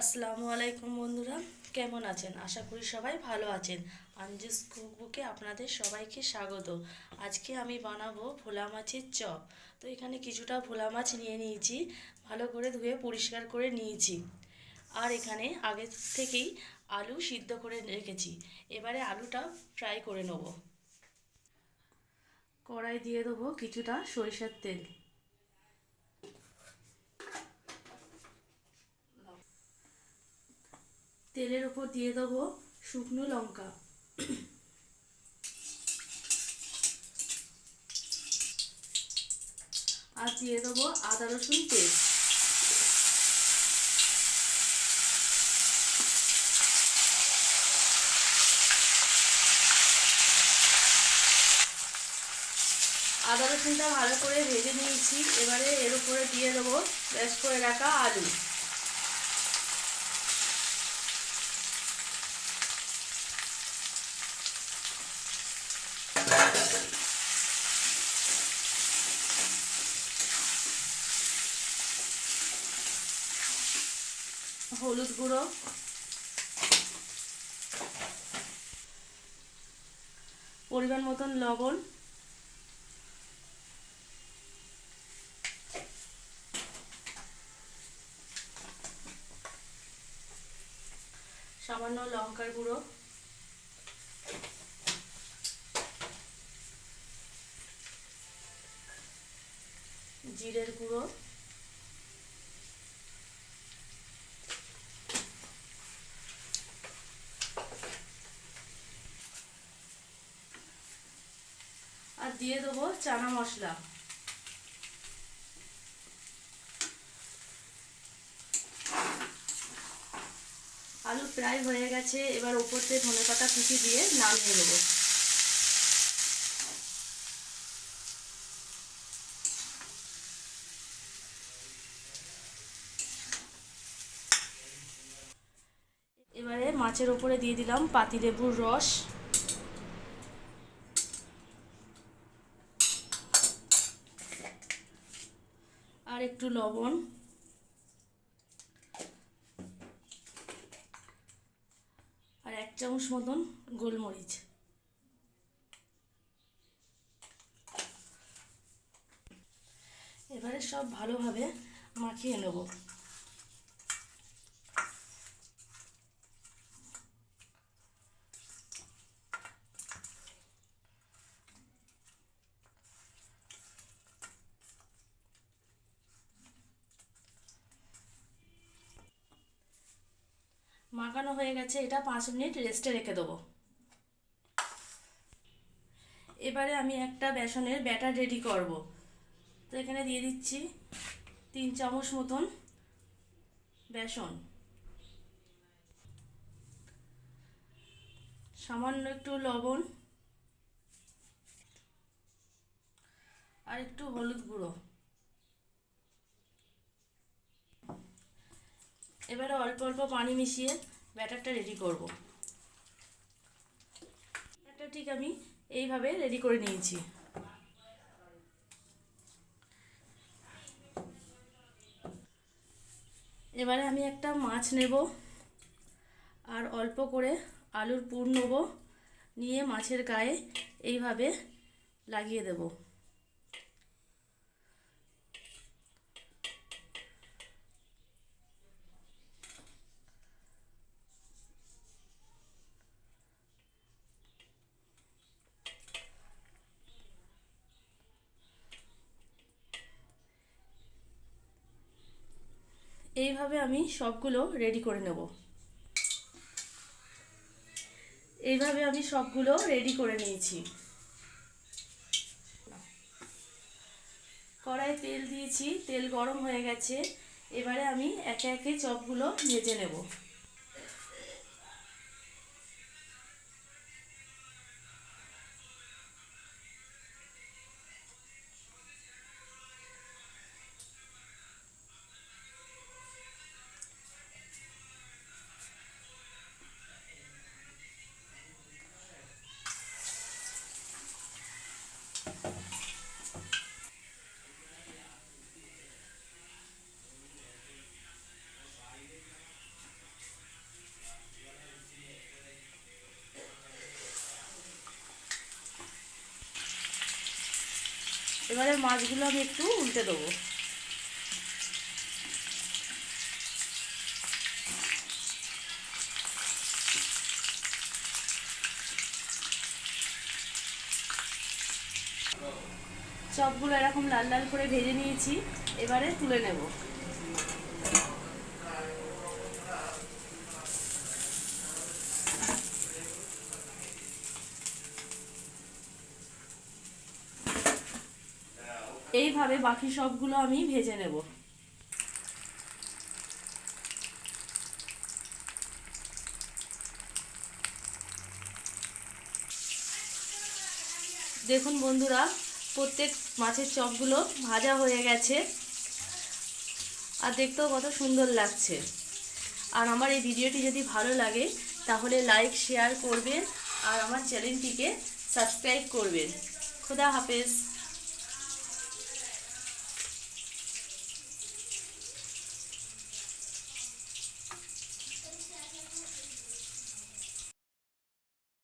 আসসালামু আলাইকুম বন্ধুরা, কেমন আছেন? আশা করি সবাই ভালো আছেন। আঞ্জুস কুকবুকে আপনাদের সবাইকে স্বাগত। আজকে আমি বানাবো ভোলা মাছের চপ। তো এখানে কিছুটা ভোলা মাছ নিয়ে নিয়েছি, ভালো করে ধুয়ে পরিষ্কার করে নিয়েছি। আর এখানে আগে থেকেই আলু সিদ্ধ করে রেখেছি। এবারে আলুটা ফ্রাই করে নেব। কড়াই দিয়ে দেবো কিছুটা সরিষার তেল। তেলের উপর দিয়ে দেবো শুকনো লঙ্কা। আর দিয়ে দেবো আদা রসুন পেস্ট। আদা রসুনটা ভালো করে ভেজে নিয়েছি। এবারে এর উপরে দিয়ে দেবো ব্যাস করে রাখা আলু। হলুদ গুঁড়ো। পরিমাণ মতন লবণ। সামান্য লঙ্কার গুঁড়ো। জিরের গুঁড়ো। দিয়ে দেবো চানা মশলা। আলু প্রায় হয়ে গেছে, এবার দিয়ে ধনে পাতা কুচি দিয়ে নামিয়ে দেবো এবারে মাছের ওপরে দিয়ে দিলাম পাতিলেবুর রস। একটু লবণ। আর এক চামচ মতন গোলমরিচ। এবারে সব ভালোভাবে মাখিয়ে নেব। মাখানো হয়ে গেছে, এটা পাঁচ মিনিট রেস্টে রেখে দেবো। এবারে আমি একটা বেসনের ব্যাটার রেডি করব। তো এখানে দিয়ে দিচ্ছি তিন চামচ মতন বেসন। সামান্য একটু লবণ আর একটু হলুদ গুঁড়ো। এবারে অল্প অল্প পানি মিশিয়ে ব্যাটারটা রেডি করব। ব্যাটার ঠিক আমি এইভাবে রেডি করে নিয়েছি। এবারে আমি একটা মাছ নেব আর অল্প করে আলুর পুর নেব, নিয়ে মাছের গায়ে এইভাবে লাগিয়ে দেবো। এইভাবে আমি সবগুলো রেডি করে নেব। এইভাবে আমি সবগুলো রেডি করে নিয়েছি। কড়াই তেল দিয়েছি, তেল গরম হয়ে গেছে। এবারে আমি একে একে চপগুলো ভেজে নেব। এবারে মাছগুলো আমি একটু উল্টে দেবো। সবগুলো এরকম লাল লাল করে ভেজে নিয়েছি, এবারে তুলে নেব। এইভাবে বাকি সবগুলো আমি ভেজে নেব। দেখুন বন্ধুরা, প্রত্যেক মাছের চপগুলো ভাজা হয়ে গেছে। আর দেখতেও কত সুন্দর লাগছে। আর আমার এই ভিডিওটি যদি ভালো লাগে, তাহলে লাইক, শেয়ার করবেন আর আমার চ্যানেলটিকে সাবস্ক্রাইব করবেন। খোদা হাফেজ।